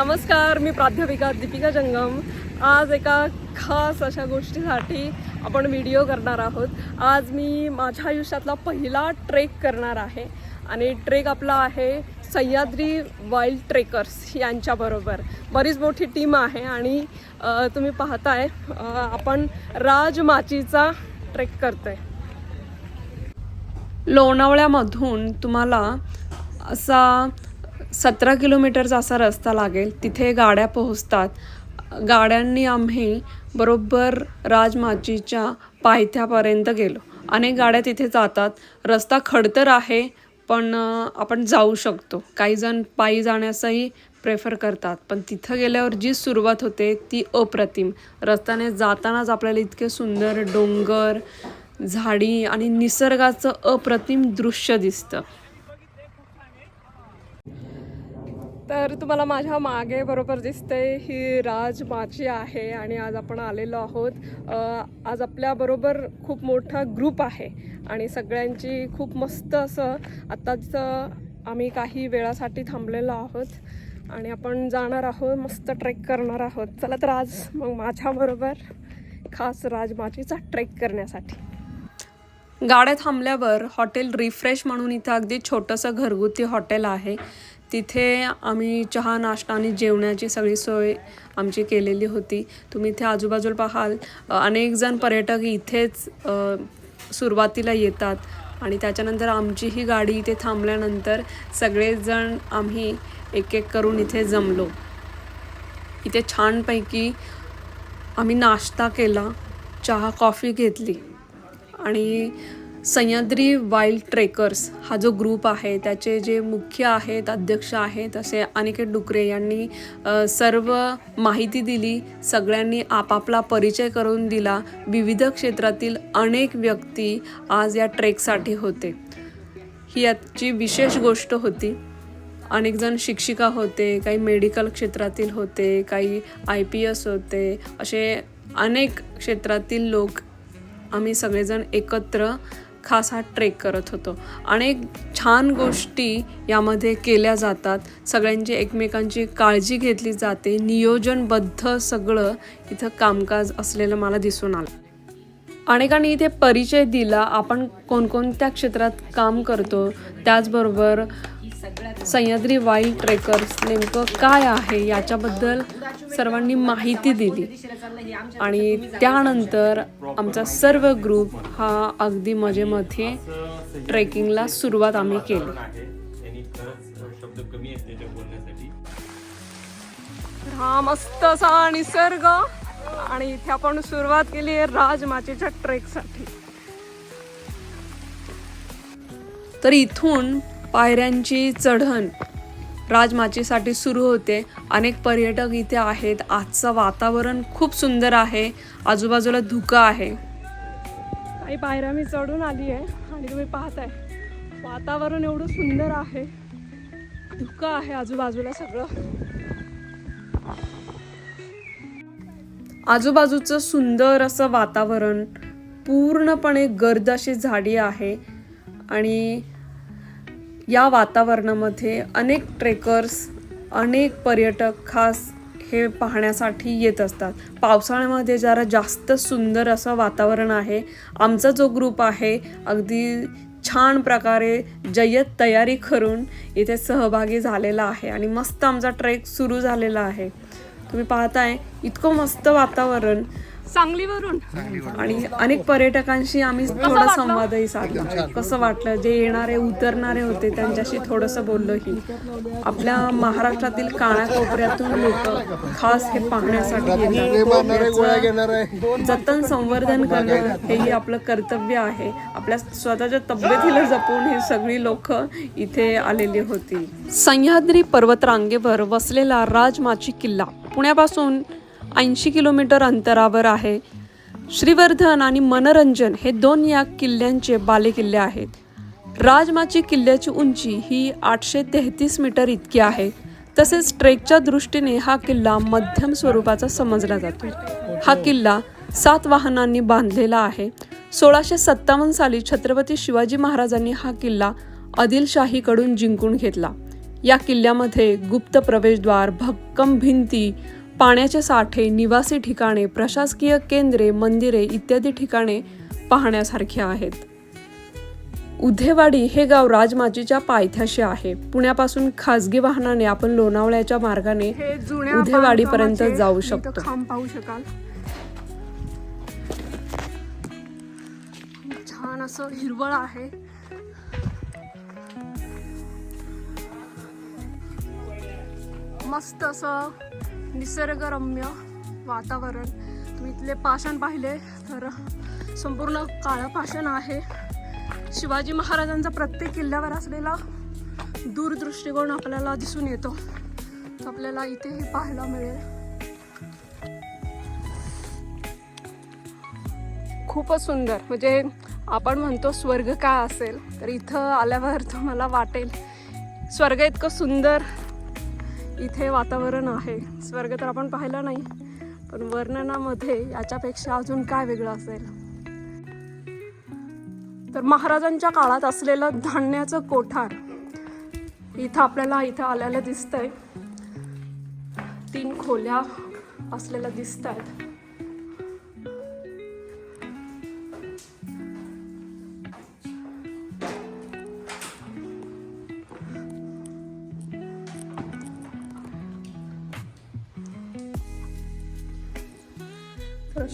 नमस्कार मी प्राध्यापिका दीपिका जंगम. आज एका खास अशा गोष्टीसाठी आपण व्हिडिओ करणार आहोत. आज मी माझ्या आयुष्यातला पहिला ट्रेक करणार आहे. आणि ट्रेक आपला आहे सह्याद्री वाईल्ड ट्रेकर्स यांच्याबरोबर बरीच मोठी टीम आहे आणि तुम्ही पाहताय आपण राजमाचीचा ट्रेक करतोय. लोणावळ्यामधून तुम्हाला असा सतरा किलोमीटरचा असा रस्ता लागेल तिथे गाड्या पोहोचतात. गाड्यांनी आम्ही बरोबर राजमाचीच्या पायथ्यापर्यंत गेलो. अनेक गाड्या तिथे जातात. रस्ता खडतर आहे पण आपण जाऊ शकतो. काही जण पायी जाण्यासही प्रेफर करतात. पण तिथं गेल्यावर जी सुरुवात होते ती अप्रतिम. रस्त्याने जातानाच आपल्याला इतके सुंदर डोंगर झाडी आणि निसर्गाचं अप्रतिम दृश्य दिसतं. तर तुम्हाला माझ्या मागे बरोबर दिसते ही राजमाची आहे आणि आज आपण आलेलो आहोत. आज आपल्याबरोबर खूप मोठा ग्रुप आहे आणि सगळ्यांची खूप मस्त असं आत्ताच आम्ही काही वेळासाठी थांबलेलो आहोत आणि आपण जाणार आहोत मस्त ट्रेक करणार आहोत. चला तर आज मग माझ्याबरोबर खास राजमाचीचा ट्रेक करण्यासाठी. गाड्या थांबल्यावर हॉटेल रिफ्रेश म्हणून इथं अगदी छोटंसं घरगुती हॉटेल आहे. तिथे आम्ही चहा नाश्ता आणि जेवणाची सगळी सोय आमची केलेली होती. तुम्ही इथे आजूबाजूला पाहाल अनेकजण अनेक जण पर्यटक इथेच सुरुवातीला येतात आणि त्याच्यानंतर आमची ही गाडी इथे थांबल्यानंतर सगळेजण आम्ही एक एक करून इथे जमलो. इथे छानपैकी आम्ही नाश्ता केला चहा कॉफी घेतली आणि सह्याद्री वाईल्ड ट्रेकर्स हा जो ग्रुप आहे त्याचे जे मुख्य आहेत अध्यक्ष आहेत असे अनिकेत डुकरे यांनी सर्व माहिती दिली सगळ्यांनी आपापला परिचय करून दिला. विविध क्षेत्रातील अनेक व्यक्ती आज या ट्रेकसाठी होते. ही याची विशेष गोष्ट होती. अनेक जण शिक्षिका होते काही मेडिकल क्षेत्रातील होते काही आय पी एस होते असे अनेक क्षेत्रातील लोक आम्ही सगळेजण एकत्र खास हा ट्रेक करत होतो. अनेक छान गोष्टी यामध्ये केल्या जातात. सगळ्यांची एकमेकांची काळजी घेतली जाते. नियोजनबद्ध सगळं इथं कामकाज असलेलं मला दिसून आलं. अनेकांनी इथे परिचय दिला. आपण कोणकोणत्या क्षेत्रात काम करतो? त्याचबरोबर सह्याद्री वाईल्ड ट्रेकर्स नेमकं काय आहे? याच्याबद्दल सर्वांनी माहिती दिली. आणि त्यानंतर आमचा सर्व ग्रुप हा अगदी मजेमध्ये ट्रेकिंगला सुरुवात आम्ही केली. हा मस्त असा निसर्ग. आणि इथे आपण सुरुवात केली आहे राजमाचीच्या ट्रेकसाठी तर इथून पायऱ्यांची चढण. राजमाचीसाठी सुरू होते. अनेक पर्यटक इथे आहेत. आजचं वातावरण खूप सुंदर आहे. आजूबाजूला धुकं आहे. काही पायऱ्या मी चढून आली आहे आणि तुम्ही पाहताय. वातावरण एवढं सुंदर आहे. धुकं आहे आजूबाजूला सगळं. आजूबाजूचं सुंदर असं वातावरण पूर्णपणे गर्द अशी झाडी आहे. आणि या वातावरणामध्ये अनेक ट्रेकर्स अनेक पर्यटक खास हे पाहण्यासाठी येत असतात. पावसाळ्यामध्ये जरा जास्त सुंदर असं वातावरण आहे. आमचा जो ग्रुप आहे अगदी छान प्रकारे जय्यत तयारी करून इथे सहभागी झालेला आहे आणि मस्त आमचा ट्रेक सुरू झालेला आहे. तुम्ही पाहताय इतकं मस्त वातावरण. सांगलीवरून. आणि अनेक पर्यटकांशी आम्ही थोडा संवादही साधला. कसं वाटलं? जे येणारे उतरणारे होते त्यांच्याशी थोडंसं बोललोही आपल्या महाराष्ट्रातील कानाकोपऱ्यातून लोक खास हे पाहण्यासाठी जतन संवर्धन करणं हेही आपलं कर्तव्य आहे. आपल्या स्वतःच्या तब्येतीला जपून ही सगळी लोक इथे आलेली होती. सह्याद्री पर्वतरांगेवर वसलेला राजमाची किल्ला. पुण्यापासून ऐंशी किलोमीटर अंतरावर आहे. श्रीवर्धन आणि मनोरंजन हे दोन या किल्ल्यांचे बालेकिल्ले आहेत. राजमाची किल्ल्याची उंची ही आठशे तेहतीस मीटर इतकी आहे. तसेच ट्रेकच्या दृष्टीने हा किल्ला मध्यम स्वरूपाचा समजला जातो. हा किल्ला सात वाहनांनी बांधलेला आहे. सोळाशे सत्तावन्न साली छत्रपती शिवाजी महाराजांनी हा किल्ला आदिलशाहीकडून जिंकून घेतला. या किल्ल्यामध्ये गुप्त प्रवेशद्वार भक्कम भिंती पाण्याचे साठे निवासी ठिकाणे प्रशासकीय केंद्रे मंदिरे इत्यादी ठिकाणे पाहण्यासारखी आहेत. उधेवाडी हे गाव राजमाचीच्या पायथ्याशी आहे. पुण्यापासून खासगी वाहनाने आपण लोणावळ्याच्या मार्गाने उधेवाडीपर्यंत जाऊ शकतो. पाहू शकाल? छान असं हिरवळ आहे. मस्त असं निसर्गरम्य वातावरण. तुम्ही इथले पाषाण पाहिले तर संपूर्ण काळं पाषाण आहे. शिवाजी महाराजांचा प्रत्येक किल्ल्यावर असलेला दूरदृष्टिकोन आपल्याला दिसून येतो. आपल्याला इथेही पाहायला मिळेल. खूपच सुंदर. म्हणजे आपण म्हणतो स्वर्ग काय असेल तर इथं आल्यावर तुम्हाला वाटेल स्वर्ग इतकं सुंदर इथे वातावरण आहे. स्वर्ग तर आपण पाहिलं नाही पण वर्णनामध्ये याच्यापेक्षा अजून काय वेगळं असेल? तर महाराजांच्या काळात असलेलं धान्याचं कोठार इथं आपल्याला इथं आल्याला दिसतंय. तीन खोल्या असलेल्या दिसत आहेत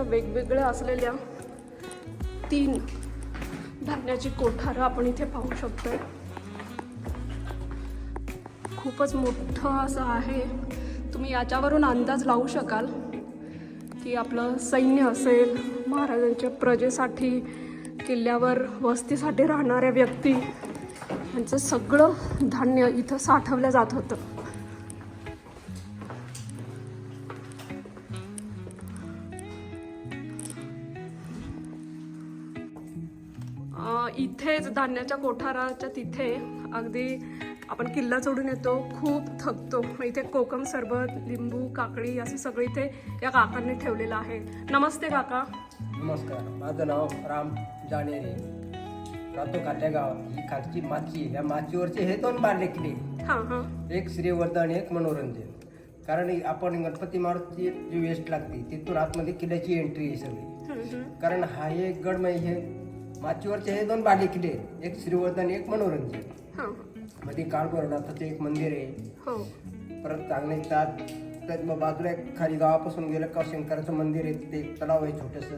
अशा वेगवेगळ्या असलेल्या तीन धान्याची कोठारं आपण इथे पाहू शकतो खूपच मोठं असं आहे. तुम्ही याच्यावरून अंदाज लावू शकाल की आपलं सैन्य असेल महाराजांच्या प्रजेसाठी किल्ल्यावर वस्तीसाठी राहणाऱ्या व्यक्ती यांचं सगळं धान्य इथं साठवलं जात होतं. इथेच धान्याच्या कोठाराच्या तिथे अगदी आपण किल्ला चढून येतो खूप थकतो. इथे कोकम सरबत लिंबू काकडी असं सगळं इथे या काकांनी ठेवलेलं आहे. नमस्ते काका. नमस्कार माझं नाव राम जाणेरे राहतो खात्या गावात ही खालची माची आहे. या माचीवरचे हे दोन बारले किल्ले हां हां. एक श्रीवर्धन एक मनोरंजन. कारण आपण गणपती मारुतीची जी वेस्ट लागते तिथून आतमध्ये किल्ल्याची एंट्री आहे सगळी. कारण हा एक गडमय हे माचीवरचे हे दोन बारले किल्ले आहेत. एक श्रीवर्धन एक मनोरंजन. हां. मध्ये काळभैरवनाथाचं एक मंदिर आहे. हो. परत चांगले त्यात त्यात मग बाजूला एक खाली गावापासून गेलं का शंकराचं मंदिर आहे. तिथे एक तलाव आहे छोटंसं.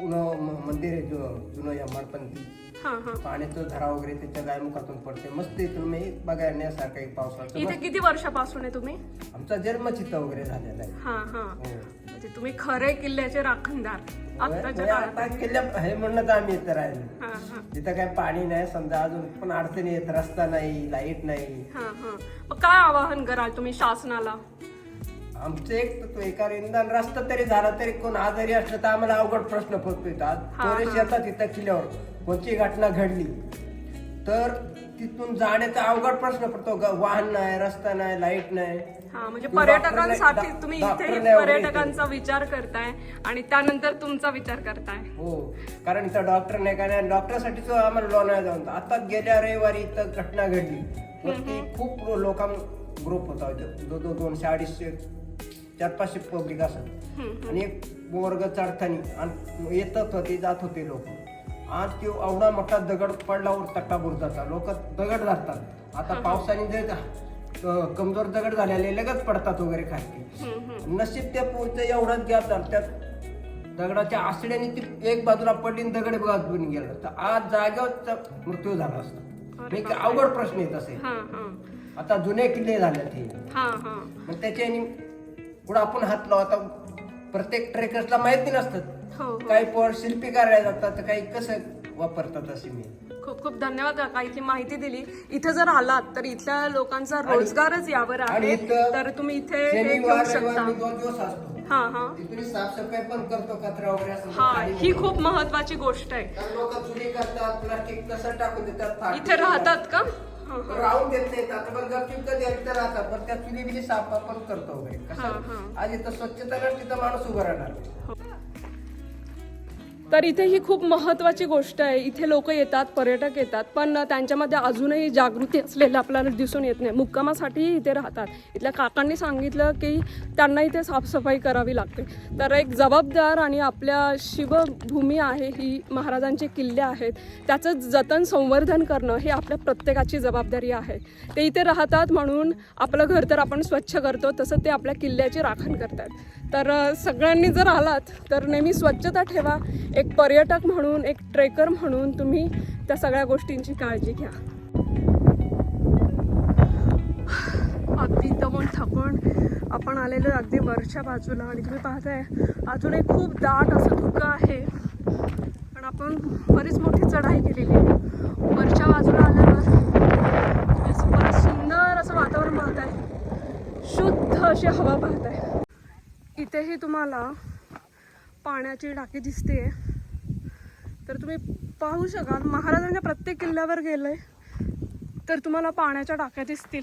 जुनं म- मंदिर आहे जु- जुनं यमाडपंथी हां हां. पाण्याचं झरा वगैरे त्याच्या गायमुखातून पडते मस्त इथून मी बघण्यासारखं एक इथे किती वर्षापासून आहे तुम्ही? आमचा जन्म चित्त वगैरे झालेला आहे. हां हां. हो. म्हणजे तुम्ही खरे किल्ल्याचे राखणदार. आत्ताच्या म्हणजे काळात आता केल्या हे म्हणणं तर आम्ही इथं राहिलो. हां हां. तिथं काय पाणी नाही समजा अजून पण अडचणी येत रस्ता नाही लाइट नाही. हां हां. मग काय आवाहन कराल तुम्ही शासनाला? आमचं एक तत्व कारण निदान रस्ता तरी झाला तरी कोण आजारी असलं तर आम्हाला अवघड प्रश्न हा, पोरेश येतात तिथं किल्ल्यावर कोणती घटना घडली तर तिथून जाण्याचा अवघड प्रश्न पडतो. ग- वाहन नाही रस्ता नाही लाइट नाही. हा म्हणजे किंवा पर्यटकांसाठी तुम्ही डॉक्टर इथेही नाही वगैरे पर्यटकांचा विचार करताय आणि त्यानंतर तुमचा विचार करताय. हो कारण इथं डॉक्टर नाही का नाही डॉक्टरसाठीच आम्हाला लोणावळा जाऊन. आता गेल्या रविवारी इथं घटना घडली. मग ती खूप लोकां ग्रुप होता इथं. दो दो दोनशे अडीचशे चार पाचशे पब्लिक असत आणि एक वर्ग चढताना आणि येतच होते जात होते लोक. आज तो एवढा मोठा दगड पडल्यावर तट्टा बुरजाचा लोक दगड धरतात. आता पावसाने अं, कमजोर दगड झालेले लगेच पडतात वगैरे खाली नशीब त्या पोरचं एवढाच गॅप झाला त्यात दगडाच्या आसड्याने ती एक बाजूला पडली दगड बाजूने गेला. तर आज जागेवर मृत्यू झाला असता. म्हणजे आवड प्रश्न येत असेल आता जुने किल्ले झाले ते. मग त्याच्याने पुढे आपण हात लावू. आता प्रत्येक ट्रेकर्सला माहिती नसतं. हो काही पोर शिल्पी करायला जातात काही कसं वापरतात असे मी. खूप खूप धन्यवाद काका इथे माहिती दिली. इथे जर आलात तर इथल्या लोकांचा रोजगारच यावर आहे. तर तुम्ही इथे हे घेऊ शनिवार रविवार शकता. मी दोन दिवस असतो. हा हा. तिथून साफसफाई पण करतो कचरा वगैरे हा ही खूप महत्वाची गोष्ट आहे. लोक चुली करतात प्लास्टिक तसं टाकून देतात फाटून इथे राहतात का? हा, हा. राहून देत नाहीत. आता पण गपचिप कधी तर राहतात. पण त्या चुली बिली साफ आपण करतो वगैरे. हा, कसं? हा. आज इथं स्वच्छता नसली तर माणूस उभं राहणार. तर इथे ही खूप महत्त्वाची गोष्ट आहे. इथे लोक येतात पर्यटक येतात पण त्यांच्यामध्ये अजूनही जागृती असलेलं आपल्याला दिसून येत नाही. मुक्कामासाठीही इथे राहतात. इथल्या काकांनी सांगितलं की त्यांना इथे साफसफाई करावी लागते. तर एक जबाबदार आणि आपल्या शिवभूमी आहे ही महाराजांचे किल्ले आहेत. त्याचं जतन संवर्धन करणं हे आपल्या प्रत्येकाची जबाबदारी आहे. ते इथे राहतात म्हणून आपलं घर तर आपण स्वच्छ करतो तसं ते आपल्या किल्ल्याची राखण करतात. तर सगळ्यांनी जर आलात तर नेहमी स्वच्छता ठेवा. एक पर्यटक म्हणून एक ट्रेकर म्हणून तुम्ही त्या सगळ्या गोष्टींची काळजी घ्या. अगदी दमण थकून आपण आलेलो अगदी वरच्या बाजूला आणि तुम्ही पाहताय अजूनही खूप दाट असं धुकं आहे. पण आपण बरीच मोठी चढाई केलेली आहे. वरच्या बाजूला आल्यावर तुम्ही सुंदर असं वातावरण पाहताय. शुद्ध अशी हवा पाहताय. इथेही तुम्हाला पाण्याची टाकी दिसते तर तुम्ही पाहू शकाल महाराजांच्या प्रत्येक किल्ल्यावर गेले तर तुम्हाला पाण्याच्या टाक्या दिसतील.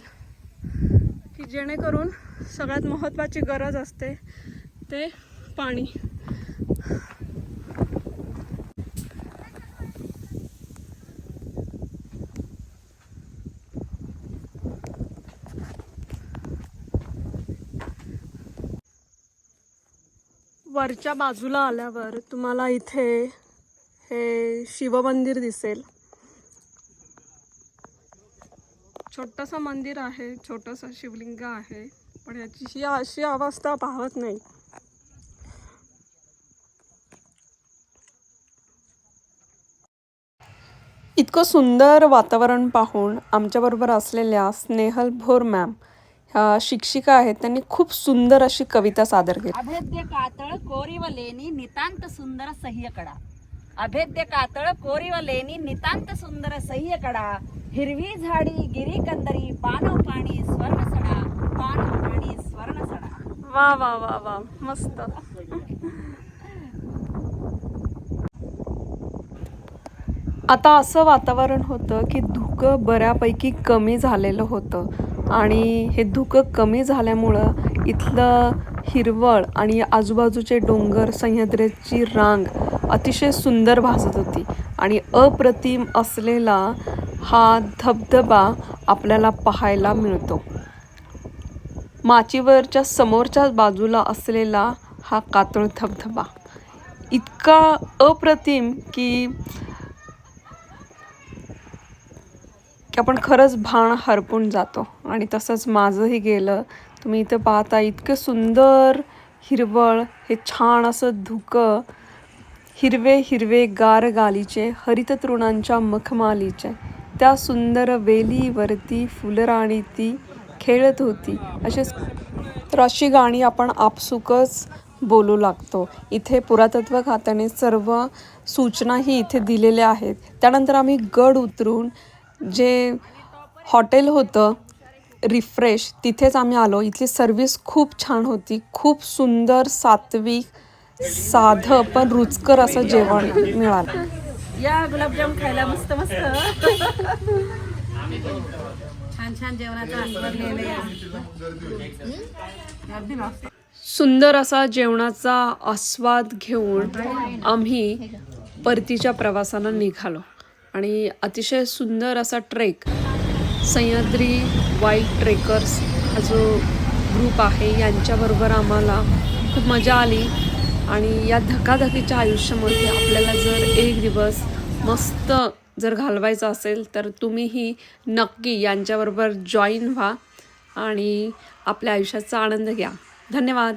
की जेणेकरून सगळ्यात महत्त्वाची गरज असते ते पाणी. वरच्या बाजूला आल्यावर तुम्हाला इथे हे शिवमंदिर दिसेल. छोटंसं मंदिर आहे छोटंसं शिवलिंग आहे पण याची ही अशी अवस्था पाहत नाही. इतकं सुंदर वातावरण पाहून आमच्याबरोबर असलेल्या स्नेहल भोर मॅम शिक्षिका आहेत त्यांनी खूप सुंदर अशी कविता सादर केली. अभेद्य कातळ कोरीव लेनी नितांत सुंदर सह्यकडा अभेद्य कातळ कोरीव लेनी नितांत सुंदर सह्यकडा हिरवी झाडी गिरी कंदरी पानव पाणी स्वर्ण सडा. पानव पाणी स्वर्ण सडा. वा वा वा वा. मस्त. आता असं वातावरण होतं की धुकं बऱ्यापैकी कमी झालेलं होतं. आणि हे धुकं कमी झाल्यामुळं इथलं हिरवळ आणि आजूबाजूचे डोंगर सह्याद्रीची रांग अतिशय सुंदर भासत होती. आणि अप्रतिम असलेला हा धबधबा आपल्याला पाहायला मिळतो. माचीवरच्या समोरच्या बाजूला असलेला हा कातळ धबधबा. इतका अप्रतिम की की आपण खरंच भाण हरपून जातो. आणि तसंच माझंही गेलं. तुम्ही इथं पाहता इतकं सुंदर हिरवळ हे छान असं धुकं हिरवे हिरवे गार गालीचे हरित तृणांच्या मखमालीचे. त्या सुंदर वेलीवरती फुलराणी ती खेळत होती. असेच तर अशी गाणी आपण आपसुकच बोलू लागतो. इथे पुरातत्व खात्याने सर्व सूचनाही इथे दिलेल्या आहेत. त्यानंतर आम्ही गड उतरून जे हॉटेल होतं रिफ्रेश तिथेच आम्ही आलो. इथली सर्विस खूप छान होती. खूप सुंदर सात्विक साधं पण रुचकर असं जेवण मिळालं. या गुलाबजाम खायला मस्त मस्त. छान छान जेवणाचा आस्वाद घ्यायला सुंदर असा जेवणाचा आस्वाद घेऊन आम्ही परतीच्या प्रवासाला निघालो. आणि अतिशय सुंदर असा ट्रेक सह्याद्री वाईल्ड ट्रेकर्स हा जो ग्रुप आहे यांच्याबरोबर आम्हाला खूप मजा आली. आणि या धकाधकीच्या आयुष्यामध्ये आपल्याला जर एक दिवस मस्त जर घालवायचं असेल तर तुम्हीही नक्की यांच्याबरोबर जॉईन व्हा आणि आपल्या आयुष्याचा आनंद घ्या. धन्यवाद.